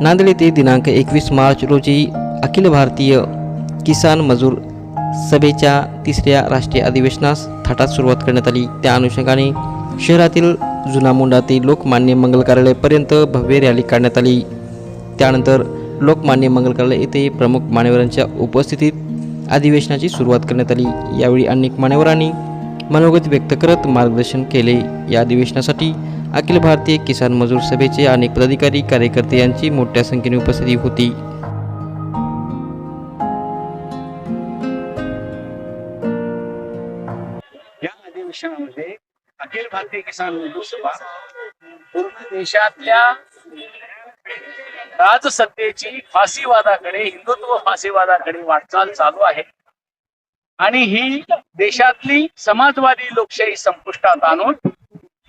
नांदेड येथे दिनांक एकवीस मार्च रोजी अखिल भारतीय किसान मजूर सभेच्या तिसऱ्या राष्ट्रीय अधिवेशनास थाटात सुरुवात करण्यात आली. त्या अनुषंगाने शहरातील जुना मुंडा ते लोकमान्य मंगल कार्यालयापर्यंत भव्य रॅली काढण्यात आली. त्यानंतर लोकमान्य मंगल कार्यालय येथे प्रमुख मान्यवरांच्या उपस्थितीत अधिवेशनाची सुरुवात करण्यात आली. यावेळी अनेक मान्यवरांनी मनोगत व्यक्त करत मार्गदर्शन केले. या अधिवेशनासाठी अखिल भारतीय किसान मजूर सभेचे अनेक पदाधिकारी कार्यकर्ते यांची मोठ्या संख्येने उपस्थिती होती. या अधिवेशनामध्ये अखिल भारतीय किसान सभा पूर्ण देशातल्या राजसत्तेची फाशीवादाकडे हिंदुत्व फाशीवादाकडे वाटचाल चालू आहे. आणि ही देशातली समाजवादी लोकशाही संपुष्टात आणून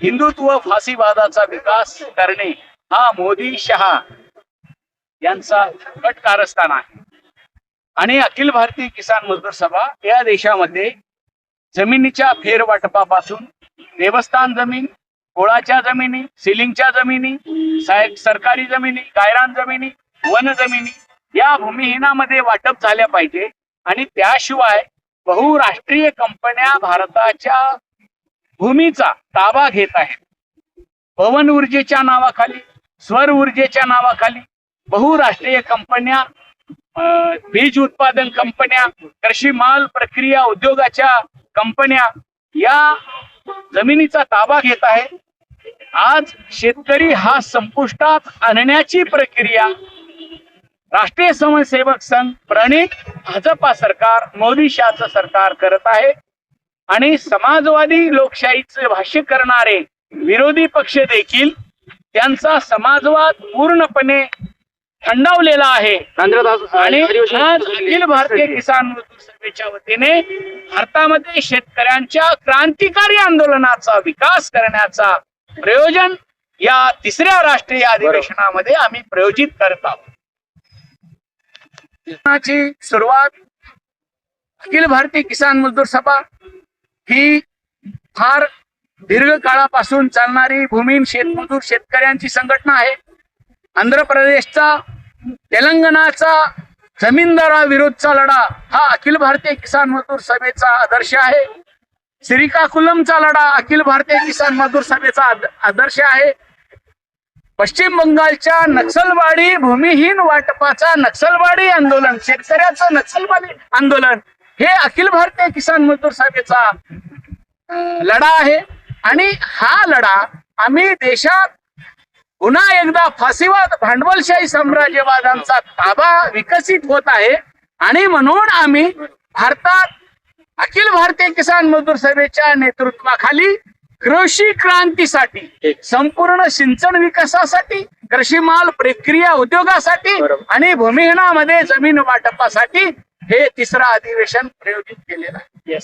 हिंदुत्व फाशीवादाचा विकास करणे हा मोदी शहा यांचा कट कारस्थान आहे. आणि अखिल भारतीय किसान मजदूर सभा या देशामध्ये जमिनीच्या फेरवाटपापासून देवस्थान जमीन कोळाच्या जमिनी सिलिंगच्या जमिनी साहेब सरकारी जमिनी कायरान जमिनी वन जमिनी या भूमिहीनामध्ये वाटप झाल्या पाहिजे. आणि त्याशिवाय बहुराष्ट्रीय कंपन्या भारताच्या भूमीचा ताबा घेत आहेत. पवन ऊर्जेच्या नावाखाली स्वर ऊर्जेच्या नावाखाली बहुराष्ट्रीय कंपन्या अं, बीज उत्पादन कंपन्या कृषी माल प्रक्रिया उद्योगाच्या कंपन्या या जमिनीचा ताबा घेत आहेत. आज शेतकरी हा संपुष्टात आणण्याची प्रक्रिया राष्ट्रीय स्वयंसेवक संघ प्रणित भाजपा सरकार मोदी शहाचं सरकार करत आहे. आणि समाजवादी लोकशाहीचे भाष्य करणारे विरोधी पक्ष देखील त्यांचा समाजवाद पूर्णपणे थंडावलेला आहे. आणि आज अखिल भारतीय किसान मजदूर सभेच्या वतीने भारतामध्ये शेतकऱ्यांच्या क्रांतिकारी आंदोलनाचा विकास करण्याचा प्रयोजन या तिसऱ्या राष्ट्रीय अधिवेशनामध्ये आम्ही प्रयोजित करत आहोत. सुरुवात अखिल भारतीय किसान मजदूर सभा ही फार दीर्घ काळापासून चालणारी भूमीन शेतमजूर शेतकऱ्यांची संघटना आहे. आंध्र प्रदेशचा तेलंगणाचा जमीनदाराविरोधचा लढा हा अखिल भारतीय किसान मजदूर सभेचा आदर्श आहे. श्रीकाकुलमचा लढा अखिल भारतीय किसान मजदूर सभेचा आद- आदर्श आहे. पश्चिम बंगालच्या नक्षलवाडी भूमिहीन वाटपाचा नक्षलवाडी आंदोलन शेतकऱ्याचं नक्षलवादी आंदोलन हे अखिल भारतीय किसान मजदूर सभेचा लढा आहे. आणि हा लढा आम्ही देशात पुन्हा एकदा फाशीवाद भांडवलशाही साम्राज्यवादांचा ताबा विकसित होत आहे. आणि म्हणून आम्ही भारतात अखिल भारतीय किसान मजदूर सभेच्या नेतृत्वाखाली कृषी क्रांतीसाठी संपूर्ण सिंचन विकासासाठी कृषी माल प्रक्रिया उद्योगासाठी आणि भूमिहीनामध्ये जमीन वाटपासाठी हे तिसरं अधिवेशन प्रयोजित केलेलं आहे.